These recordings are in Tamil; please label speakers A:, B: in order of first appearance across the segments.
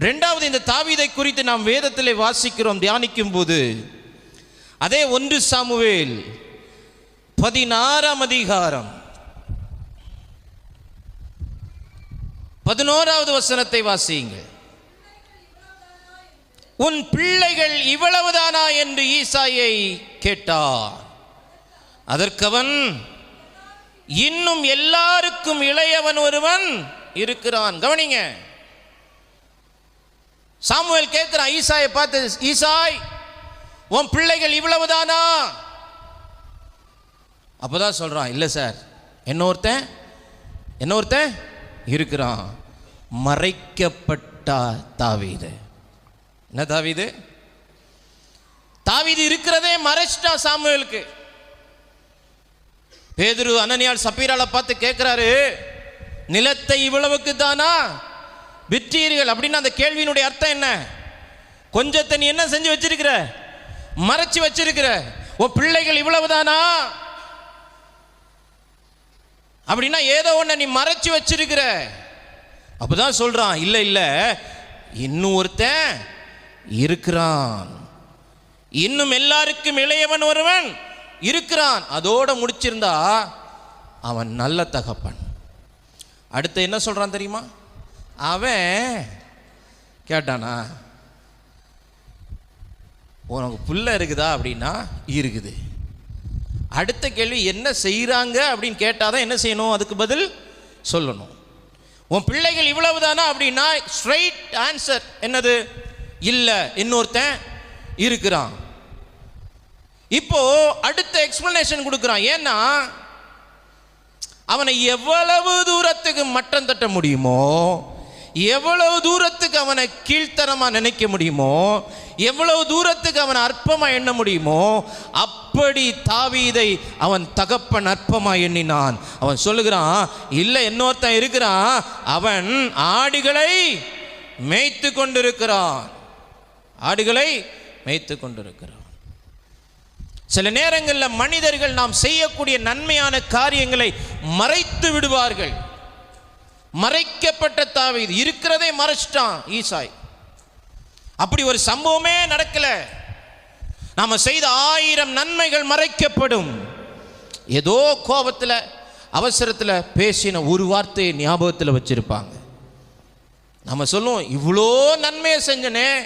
A: ரெண்டாவது இந்த தாவீதை குறித்து நாம் வேதத்திலே வாசிக்கிறோம் தியானிக்கும் போது. அதே ஒன்று சாமுவேல் பதினாறாம் அதிகாரம். பதினோராவது வசனத்தை வாசியுங்கள். உன் பிள்ளைகள் இவ்வளவுதானா? என்று ஈசாயை கேட்டார். அதற்கவன் இன்னும் எல்லாருக்கும் இளையவன் ஒருவன் இருக்கிறான். கவனிங்க சாமுவேல் கேட்கிறான் ஈசாயை பார்த்து ஈசாய் உன் பிள்ளைகள் இவ்வளவுதானா? அப்போதான் சொல்கிறான் இல்லை சார் என்ன ஒருத்தன் என்ன ஒருத்தன் இருக்கிறான். மறைக்கப்பட்டா தாவீது. என்ன தாவீது? தாவீது இருக்கிறதே மறைச்சிட்டான் சாமுவேலுக்கு. பேதுரு அனனியால் சப்பீரால பார்த்து கேட்கிறாரு நிலத்தை இவ்வளவுக்கு தானா விற்றீர்கள் அப்படின்னு அந்த கேள்வியினுடைய அர்த்தம் என்ன? கொஞ்சத்தை நீ என்ன செஞ்சு வச்சிருக்கிற? மறைச்சு வச்சிருக்கிற? ஓ பிள்ளைகள் இவ்வளவுதானா? அப்படின்னா ஏதோ ஒன்று நீ மறைச்சு வச்சிருக்கிற. அப்பதான் சொல்றான். இல்லை இல்லை. இன்னும் ஒருத்தன் இருக்கிறான். இன்னும் எல்லாருக்கும் இளையவன் ஒருவன் இருக்கிறான். அதோட முடிச்சிருந்தா அவன் நல்ல தகப்பன். அடுத்து என்ன சொல்றான் தெரியுமா? அவன் கேட்டானா உனக்கு புள்ள இருக்குதா? அப்படின்னா இருக்குது. அடுத்த கேள்வி என்ன செய்கிறாங்க அப்படின்னு கேட்டால் தான் என்ன செய்யணும்? அதுக்கு பதில் சொல்லணும். உன் பிள்ளைகள் இவ்வளவு தானா அப்படின்னா ஸ்ட்ரைட் ஆன்சர் என்னது? இல்லை. இன்னொருத்தன் இருக்கிறான். இப்போ அடுத்த எக்ஸ்பிளனேஷன் கொடுக்குறான். ஏன்னா அவனை எவ்வளவு தூரத்துக்கு மட்டம் தட்ட முடியுமோ எவ்வளவு தூரத்துக்கு அவனை கீழ்த்தனமாக நினைக்க முடியுமோ எவ்வளவு தூரத்துக்கு அவனை அற்பமாக எண்ண முடியுமோ அப்படி தாவீதை அவன் தகப்பன் அற்பமாக எண்ணினான். அவன் சொல்லுகிறான் இல்லை இன்னொருத்தன் இருக்கிறான். அவன் ஆடுகளை மேய்த்து கொண்டிருக்கிறான். ஆடுகளை மேய்த்து கொண்டிருக்கிறான். சில நேரங்களில் மனிதர்கள் நாம் செய்யக்கூடிய நன்மையான காரியங்களை மறைத்து விடுவார்கள். மறைக்கப்பட்ட தாவீது. இருக்கிறதே மறைச்சிட்டான் ஈசாய். அப்படி ஒரு சம்பவமே நடக்கல. நாம செய்த ஆயிரம் நன்மைகள் மறைக்கப்படும். ஏதோ கோபத்தில் அவசரத்தில் பேசின ஒரு வார்த்தையை ஞாபகத்தில் வச்சிருப்பாங்க. நம்ம சொல்லுவோம் இவ்வளோ நன்மையை செஞ்சனே.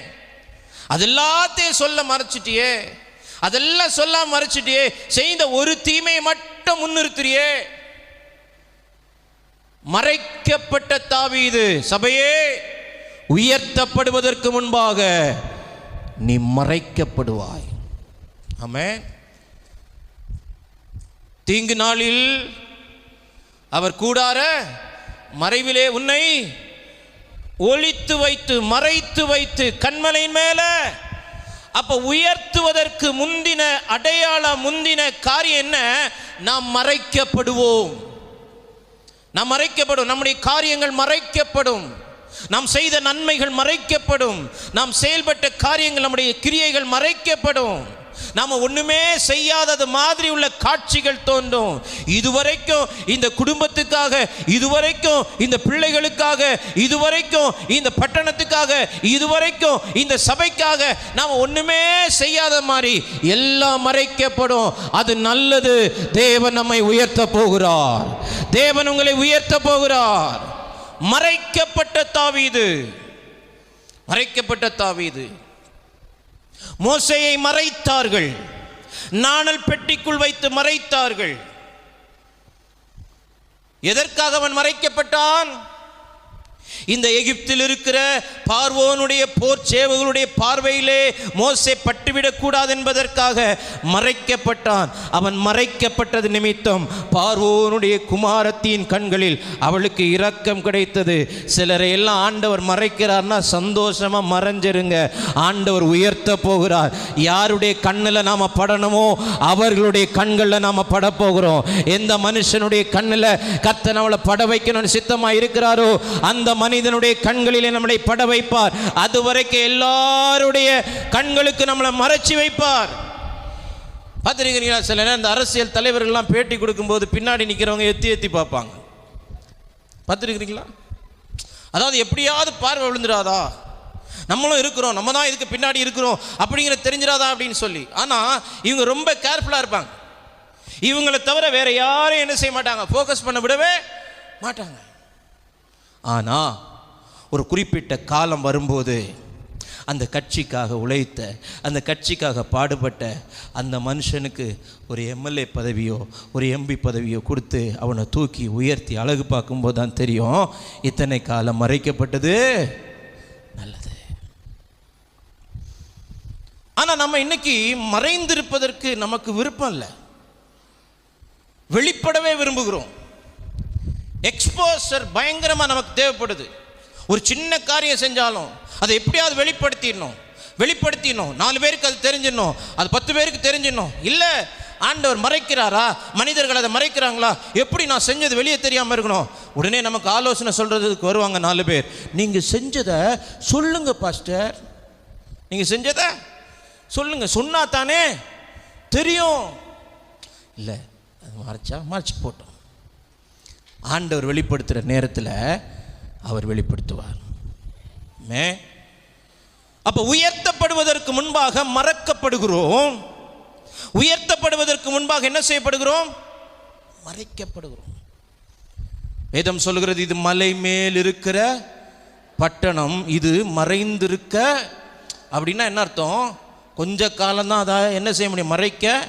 A: அது எல்லாத்தையும் சொல்ல மறைச்சிட்டியே. அதெல்லாம் சொல்லாம மறைச்சிட்டியே. செய்த ஒரு தீமையை மட்டும் முன்னிறுத்துறியே. மறைக்கப்பட்ட தாவீது சபையே உயர்த்தப்படுவதற்கு முன்பாக நீ மறைக்கப்படுவாய். ஆமே தீங்கு நாளில் அவர் கூடார மறைவிலே உன்னை ஒளித்து வைத்து மறைத்து வைத்து கண்மலையின் மேல அப்ப உயர்த்துவதற்கு முந்தின அடையாள முந்தின காரியம் என்ன? நாம் மறைக்கப்படுவோம். நாம் மறைக்கப்படும் நம்முடைய காரியங்கள் மறைக்கப்படும். நாம் செய்த நன்மைகள் மறைக்கப்படும். நாம் செயல்பட்ட காரியங்கள் நம்முடைய கிரியைகள் மறைக்கப்படும். நாம ஒண்ணுமே செய்யாதது மாதிரி உள்ள காட்சிகள் தோன்றும். இதுவரைக்கும் இந்த குடும்பத்துக்காக இதுவரைக்கும் இந்த பிள்ளைகளுக்காக இதுவரைக்கும் இந்த பட்டணத்துக்காக இதுவரைக்கும் இந்த சபைக்காக நாம ஒண்ணுமே செய்யாத மாதிரி எல்லாம் மறைக்கப்படும். அது நல்லது. தேவன் நம்மை உயர்த்த போகிறார். தேவன் உங்களை உயர்த்த போகிறார். மறைக்கப்பட்ட தாவீது. மறைக்கப்பட்ட தாவீது. மோசையை மறைத்தார்கள். நாணல் பெட்டிக்குள் வைத்து மறைத்தார்கள். எதற்காக அவன் மறைக்கப்பட்டான்? இந்த எகிப்தில் இருக்கிற பார்வோனுடைய போர் சேவகளுடைய பார்வையிலே மோசை பட்டுவிடக் கூடாது என்பதற்காக மறைக்கப்பட்டான். அவன் மறைக்கப்பட்டது நிமித்தம் பார்வோனுடைய குமாரத்தின் கண்களில் அவளுக்கு இரக்கம் கிடைத்தது. சிலரை எல்லாம் ஆண்டவர் மறைக்கிறார்னா சந்தோஷமா மறைஞ்சிருங்க. ஆண்டவர் உயர்த்த போகிறார். யாருடைய கண்ணில் நாம படணுமோ அவர்களுடைய கண்களில் நாம பட போகிறோம் எந்த மனுஷனுடைய கண்ணில் கத்தன் அவளை பட வைக்கணும்னு சித்தமா இருக்கிறாரோ அந்த மனிதனுடைய கண்களிலே நம்மளை பட வைப்பார். அது வரைக்கும் எல்லாருடைய கண்களுக்கு நம்மளை மறைச்சி வைப்பார். பார்த்துருக்கிறீங்களா சில நேரம் இந்த அரசியல் தலைவர்கள்லாம் பேட்டி கொடுக்கும்போது பின்னாடி நிற்கிறவங்க எத்தி எத்தி பார்ப்பாங்க. பார்த்துருக்கிறீங்களா? அதாவது எப்படியாவது பார்வை விழுந்துடாதா? நம்மளும் இருக்கிறோம் நம்ம தான் இதுக்கு பின்னாடி இருக்கிறோம் அப்படிங்கிற தெரிஞ்சிடாதா அப்படின்னு சொல்லி. ஆனால் இவங்க ரொம்ப கேர்ஃபுல்லாக இருப்பாங்க. இவங்களை தவிர வேற யாரும் என்ன செய்ய மாட்டாங்க. ஃபோக்கஸ் பண்ண விடவே மாட்டாங்க. ஆனால் ஒரு குறிப்பிட்ட காலம் வரும்போது அந்த கட்சிக்காக உழைத்த அந்த கட்சிக்காக பாடுபட்ட அந்த மனுஷனுக்கு ஒரு எம்எல்ஏ பதவியோ ஒரு எம்பி பதவியோ கொடுத்து அவனை தூக்கி உயர்த்தி அழகு பார்க்கும்போது தான் தெரியும் இத்தனை காலம் மறைக்கப்பட்டது. நல்லது. ஆனால் நம்ம இன்னைக்கு மறைந்திருப்பதற்கு நமக்கு விருப்பம் இல்லை. வெளிப்படவே விரும்புகிறோம். எக்ஸ்போசர் பயங்கரமாக நமக்கு தேவைப்படுது. ஒரு சின்ன காரியம் செஞ்சாலும் அதை எப்படியாவது வெளிப்படுத்திடணும். வெளிப்படுத்திடணும். நாலு பேருக்கு அது தெரிஞ்சிடணும். அது பத்து பேருக்கு தெரிஞ்சிடணும். இல்லை ஆண்டவர் மறைக்கிறாரா? மனிதர்கள் அதை மறைக்கிறாங்களா? எப்படி நான் செஞ்சது வெளியே தெரியாமல் இருக்கணும்? உடனே நமக்கு ஆலோசனை சொல்கிறதுக்கு வருவாங்க நாலு பேர். நீங்கள் செஞ்சதை சொல்லுங்கள் பாஸ்டர். நீங்கள் செஞ்சதை சொல்லுங்கள் சொன்னா தானே தெரியும். இல்லை அது மறைச்சா மறைச்சி போட்டோம். ஆண்டவர் வெளிப்படுத்துகிற நேரத்தில் அவர் வெளிப்படுத்துவார். மே. அப்போ உயர்த்தப்படுவதற்கு முன்பாக மறக்கப்படுகிறோம். உயர்த்தப்படுவதற்கு முன்பாக என்ன செய்யப்படுகிறோம்? மறைக்கப்படுகிறோம். வேதம் சொல்லுகிறது இது மலை மேல் இருக்கிற பட்டணம் இது மறைந்திருக்க அப்படின்னா என்ன அர்த்தம்? கொஞ்ச காலம்தான் அதை என்ன செய்ய முடியும்? மறைக்க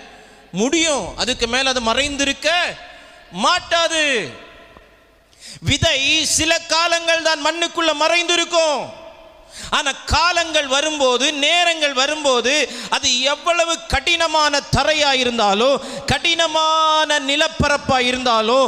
A: முடியும். அதுக்கு மேலே அது மறைந்திருக்க மாட்டாது. விதை சில காலங்கள் தான் மண்ணுக்குள்ள மறைந்திருக்கும். ஆனா காலங்கள் வரும்போது நேரங்கள் வரும்போது அது எவ்வளவு கடினமான தரையா இருந்தாலோ கடினமான நிலப்பரப்பா இருந்தாலோ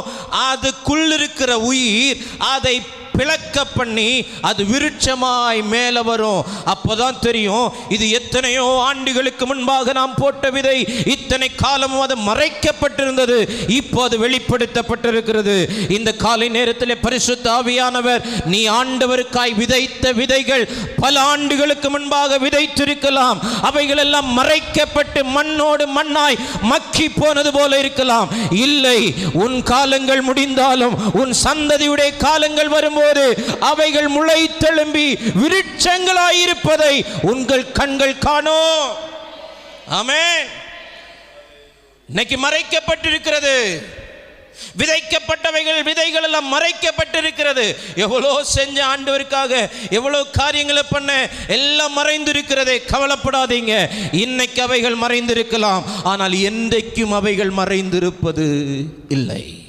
A: அதுக்குள்ளிருக்கிற உயிர் அதை பிளக்க பண்ணி அது விருட்சமாய் மேலே வரும். அப்போதான் தெரியும் இது எத்தனையோ ஆண்டுகளுக்கு முன்பாக நாம் போட்ட விதை. இத்தனை காலமும் அது மறைக்கப்பட்டிருந்தது. இப்போ அது வெளிப்படுத்தப்பட்டிருக்கிறது. இந்த காலை நேரத்தில் பரிசுத்த ஆவியானவர் நீ ஆண்டவருக்காய் விதைத்த விதைகள் பல ஆண்டுகளுக்கு முன்பாக விதைத்திருக்கலாம். அவைகள் எல்லாம் மறைக்கப்பட்டு மண்ணோடு மண்ணாய் மக்கி போனது போல இருக்கலாம். இல்லை உன் காலங்கள் முடிந்தாலும் உன் சந்ததியுடைய காலங்கள் வரும்போது அவைகள் முளை தெழும்பி விருட்சங்களாயிருப்பதை உங்கள் கண்கள் காணோம் ஆமென். இன்னைக்கு மறைக்கப்பட்டிருக்கிறது. விதைக்கப்பட்டவைகள் விதைகள் எல்லாம் மறைக்கப்பட்டிருக்கிறது. எவ்வளோ செஞ்ச ஆண்டவருக்காக எவ்வளோ காரியங்களை பண்ண எல்லாம் மறைந்திருக்கிறதே கவலைப்படாதீங்க. இன்னைக்கு அவைகள் மறைந்திருக்கலாம். ஆனால் என்றைக்கும் அவைகள் மறைந்திருப்பது இல்லை.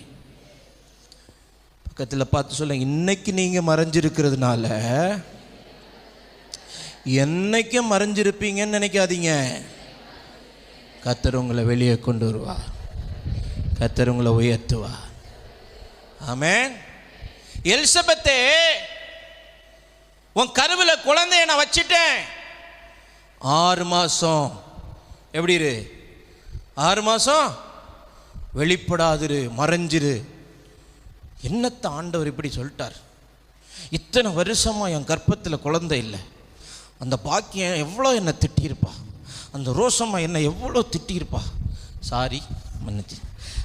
A: பக்கத்தில் பார்த்து சொல்ல இன்னைக்கு நீங்கள் மறைஞ்சிருக்கிறதுனால என்னைக்கும் மறைஞ்சிருப்பீங்கன்னு நினைக்காதீங்க. கத்தர் உங்களை வெளியே கொண்டு வருவா கத்தர் உங்களை உயர்த்துவா ஆமே எலிசபத்தே உன் கருவில் குழந்தைய நான் வச்சிட்டேன். ஆறு மாதம் எப்படி இரு? ஆறு மாதம் வெளிப்படாதிரு மறைஞ்சிரு. என்னத்த ஆண்டவர் இப்படி சொல்லிட்டார்? இத்தனை வருஷமாக என் கர்ப்பத்தில் குழந்தை இல்லை. அந்த பாக்கியம் எவ்வளோ என்னை திட்டியிருப்பா? அந்த ரோசம்மா என்னை எவ்வளோ திட்டியிருப்பா? சாரி மன்னிச்சு.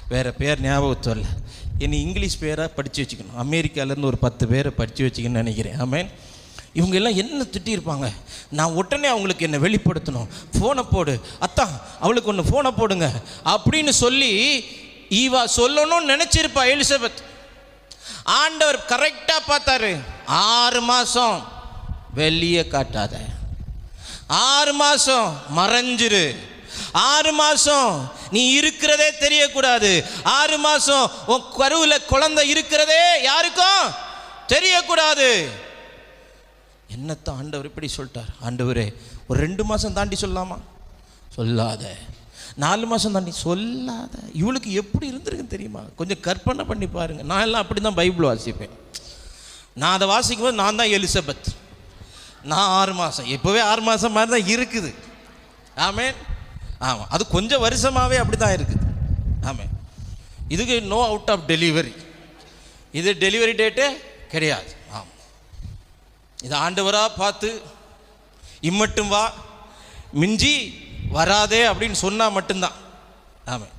A: வேறு பேர் ஞாபகத்துவம் இல்லை என்னை இங்கிலீஷ் பேராக படித்து வச்சுக்கணும். அமெரிக்காலேருந்து ஒரு பத்து பேரை படித்து வச்சுக்கணும்னு நினைக்கிறேன். ஆமேன் இவங்க எல்லாம் என்ன திட்டியிருப்பாங்க? நான் உடனே அவங்களுக்கு என்னை வெளிப்படுத்தணும். ஃபோனை போடு. அத்தான் அவளுக்கு ஒன்று ஃபோனை போடுங்க. அப்படின்னு சொல்லி ஈவா சொல்லணும்னு நினச்சிருப்பா எலிசபெத். ஆண்டவர் கரெக்டாக பார்த்தாரு. ஆறு மாதம் வெளியே காட்டாத. ஆறு மாதம் மறைஞ்சிரு. ஆறு மாதம் நீ இருக்கிறதே தெரியக்கூடாது. ஆறு மாதம் உன் கருவில் குழந்தை இருக்கிறதே யாருக்கும் தெரியக்கூடாது. என்னத்தான் ஆண்டவர் இப்படி சொல்லிட்டார்? ஆண்டவரே ஒரு ரெண்டு மாதம் தாண்டி சொல்லலாமா சொல்லாத. நாலு மாதம் தாண்டி சொல்லாத. இவளுக்கு எப்படி இருந்திருக்குன்னு தெரியுமா? கொஞ்சம் கற்பனை பண்ணி பாருங்க. நான் எல்லாம் அப்படி தான் பைபிள் வாசிப்பேன். நான் அதை வாசிக்கும் போது நான் தான் எலிசபெத். நான் ஆறு மாதம் இப்போவே ஆறு மாதம் மாதிரி தான் இருக்குது. ஆமேன்? ஆமாம் அது கொஞ்சம் வருஷமாகவே அப்படி தான் இருக்குது. ஆமாம் இதுக்கு நோ அவுட் ஆஃப் டெலிவரி இது டெலிவரி டேட்டே கிடையாது. ஆமாம் இது ஆண்டவராக பார்த்து இம்மட்டும் வா. மிஞ்சி வராதே அப்படின்னு சொன்னால் மட்டும்தான். ஆமாம்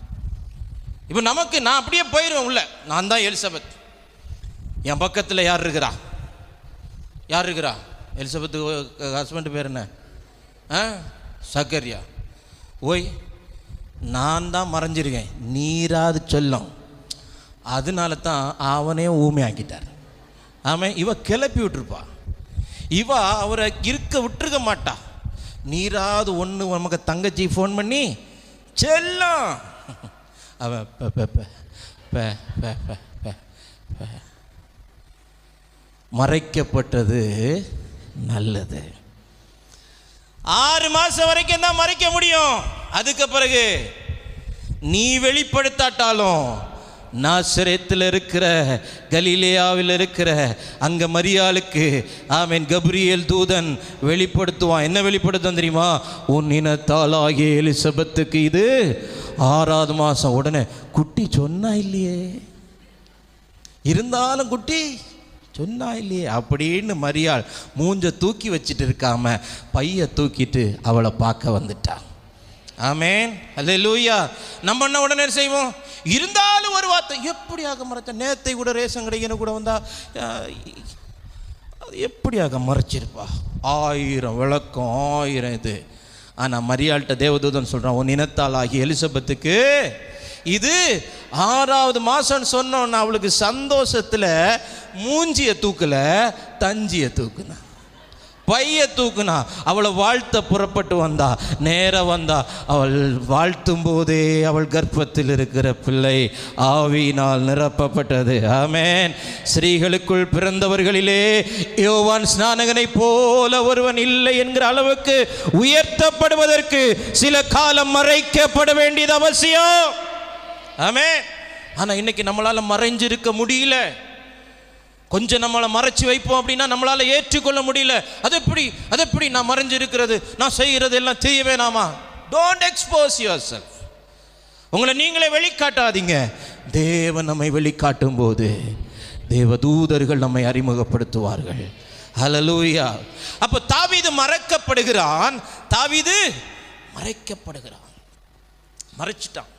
A: இப்போ நமக்கு நான் அப்படியே போயிடுவேன் உள்ள. நான் தான் எலிசபெத். என் பக்கத்தில் யார் இருக்கிறா? யார் இருக்கிறா? எலிசபெத்து ஹஸ்பண்ட் பேர் என்ன? ஆ? சக்கரியா. ஓய் நான் தான் மறைஞ்சிருக்கேன். நீராது சொல்லும். அதனால தான் அவனே ஊமையாக்கிட்டார் ஆமாம் இவ கிளப்பி விட்டுருப்பா. இவ அவரை இருக்க விட்டுருக்க மாட்டா. நீராவது ஒன்று நமக்கு தங்கச்சி ஃபோன் பண்ணி செல்லம். மறைக்கப்பட்டது நல்லது. ஆறு மாதம் வரைக்கும் தான் மறைக்க முடியும். அதுக்கு பிறகு நீ வெளிப்படுத்தாட்டாலும் நாசரேத்தில் இருக்கிற கலிலேயாவில் இருக்கிற அங்க மரியாளுக்கு ஆமென் கபுரியல் தூதன் வெளிப்படுத்துவான். என்ன வெளிப்படுத்தும் தெரியுமா? உன் இனத்தாலாகிய எலிசபெத்துக்கு இது ஆறாவது மாசம். உடனே குட்டி சொன்னா இல்லையே. இருந்தாலும் குட்டி சொன்னா இல்லையே. அப்படின்னு மரியாள் மூஞ்ச தூக்கி வச்சிட்டு இருக்காம பைய தூக்கிட்டு அவளை பார்க்க வந்துட்டான். ஆமேன். அல்லேலூயா நம்ம என்ன உடனே செய்வோம்? இருந்தாலும் ஒரு வார்த்தை எப்படியாக மறைச்ச நேத்தை கூட ரேஷன் கடைக்கு கூட வந்தா அது எப்படியாக மறைச்சிருப்பா? ஆயிரம் விளக்கம் ஆயிரம் இது. ஆனால் மரியாள்கிட்ட தேவதூதன் சொல்கிறான் உன் இனத்தால் ஆகிய எலிசபெத்துக்கு இது ஆறாவது மாதம்னு சொன்னோன்னு அவளுக்கு சந்தோஷத்தில் மூஞ்சியை தூக்கல தஞ்சியை தூக்குனேன் பைய தூக்குனா அவளை வாழ்த்த புறப்பட்டு வந்தா நேர வந்தா அவள் வாழ்த்தும் போதே அவள் கர்ப்பத்தில் இருக்கிற பிள்ளை ஆவியினால் நிரப்பப்பட்டது. ஆமேன். ஸ்ரீகளுக்குள் பிறந்தவர்களிலே யோவான் ஸ்நானகனை போல ஒருவன் இல்லை என்கிற அளவுக்கு உயர்த்தப்படுவதற்கு சில காலம் மறைக்கப்பட வேண்டியது அவசியம். ஆமே ஆனா இன்னைக்கு நம்மளால மறைஞ்சிருக்க முடியல. கொஞ்சம் நம்மளை மறைச்சி வைப்போம் அப்படின்னா நம்மளால் ஏற்றுக்கொள்ள முடியல. அது எப்படி? அது எப்படி நான் மறைஞ்சு இருக்கிறது நான் செய்கிறது எல்லாம் செய்ய வேணாமா டோன்ட் எக்ஸ்போஸ் யுவர் செல்ஃப் உங்களை நீங்களே வெளிக்காட்டாதீங்க. தேவன் நம்மை வெளிக்காட்டும் போது தேவ தூதர்கள் நம்மை அறிமுகப்படுத்துவார்கள். ஹலலூயா அப்போ தாவிது மறைக்கப்படுகிறான். தாவிது மறைக்கப்படுகிறான். மறைச்சிட்டான்.